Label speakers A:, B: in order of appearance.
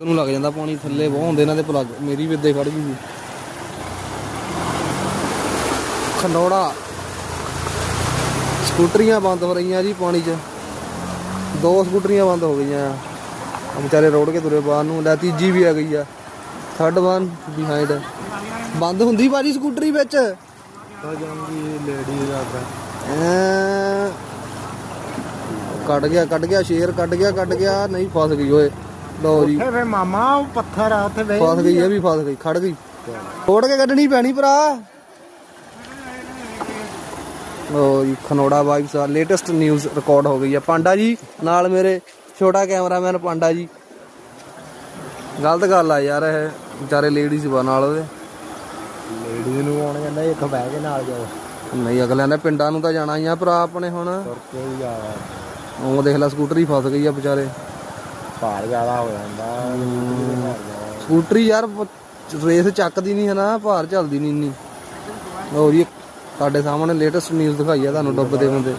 A: ਨੂੰ ਲੱਗ ਜਾਂਦਾ ਪਾਣੀ ਥੱਲੇ ਬਹੁਤ ਹੁੰਦੇ ਇਹਨਾਂ ਦੇ ਪਲੱਗ। ਮੇਰੀ ਵੀ ਇੱਦਾਂ ਖੜ ਗਈ ਸੀ। ਖਨੌੜਾ ਸਕੂਟਰੀਆਂ ਬੰਦ ਹੋ ਰਹੀਆਂ ਜੀ ਪਾਣੀ 'ਚ। ਦੋ ਸਕੂਟਰੀਆਂ ਬੰਦ ਹੋ ਗਈਆਂ। ਆ ਵਿਚਾਰੇ ਰੋੜ ਕੇ ਤੁਰੇ ਬਾਹਰ ਨੂੰ। ਲੈ ਤੀਜੀ ਵੀ ਆ ਗਈ ਆ। ਥਰਡ ਵਨ ਬਿਹਾਈਂਡ ਬੰਦ ਹੁੰਦੀ ਬਾਜੀ ਸਕੂਟਰੀ ਵਿੱਚ।
B: ਤਾਂ ਜਾਂਦੀ ਲੇਡੀ
A: ਕੱਟ ਗਿਆ ਕੱਟ ਗਿਆ ਸ਼ੇਰ ਕੱਟ ਗਿਆ ਕੱਟ ਗਿਆ। ਨਹੀਂ ਫਸ ਗਈ ਓਏ। ਲਓ ਜੀ।
B: ਫੇ ਮਾਮਾ ਉਹ ਪੱਥਰ ਆ ਉੱਥੇ ਵੇ
A: ਫਸ ਗਈ ਇਹ ਵੀ ਫਸ ਗਈ ਖੜ ਗਈ। ਤੋੜ ਕੇ ਕੱਢਣੀ ਪੈਣੀ ਭਰਾ। ਲਓ ਜੀ ਖਨੋੜਾ ਵਾਈਬਸ ਆ ਲੇਟੈਸਟ ਨਿਊਜ਼ ਰਿਕਾਰਡ ਹੋ ਗਈ ਆ। ਪਾਂਡਾ ਜੀ ਨਾਲ ਮੇਰੇ ਛੋਟਾ ਕੈਮਰਾਮੈਨ ਪਾਂਡਾ ਜੀ। ਗਲਤ ਗੱਲ ਆ ਯਾਰ ਇਹ ਵਿਚਾਰੇ ਲੇਡੀਜ਼ ਵਾ ਨਾਲ ਉਹਦੇ।
B: ਲੇਡੀ ਨੂੰ ਆਉਣ ਕਹਿੰਦਾ ਇੱਥੋਂ ਬਹਿ ਕੇ ਨਾਲ ਜਾਓ।
A: ਨਹੀਂ ਅਗਲਿਆਂ ਨੇ ਪਿੰਡਾਂ ਨੂੰ ਤਾਂ ਜਾਣਾ ਹੀ ਆ ਭਰਾ ਆਪਣੇ ਹੁਣ।
B: ਤੁਰ ਕੇ ਹੀ ਜਾਵਾ
A: ਉਹ ਦੇਖ ਲੈ ਸਕੂਟਰੀ ਫਸ ਗਈ ਆ ਵਿਚਾਰੇ।
B: ਭਾਰ ਜ਼ਿਆਦਾ ਹੋ ਜਾਂਦਾ।
A: ਸਕੂਟਰੀ ਯਾਰ, ਰੇਸ ਚੱਕਦੀ ਨਹੀਂ ਹਨਾ, ਭਾਰ ਚੱਲਦੀ ਨਹੀਂ ਇੰਨੀ। ਹੋਰ ਜੀ, ਤੁਹਾਡੇ ਸਾਹਮਣੇ ਲੇਟੈਸਟ ਨਿਊਜ਼ ਦਿਖਾਈ ਆ ਤੁਹਾਨੂੰ ਡੁੱਬਦੇ ਬੰਦੇ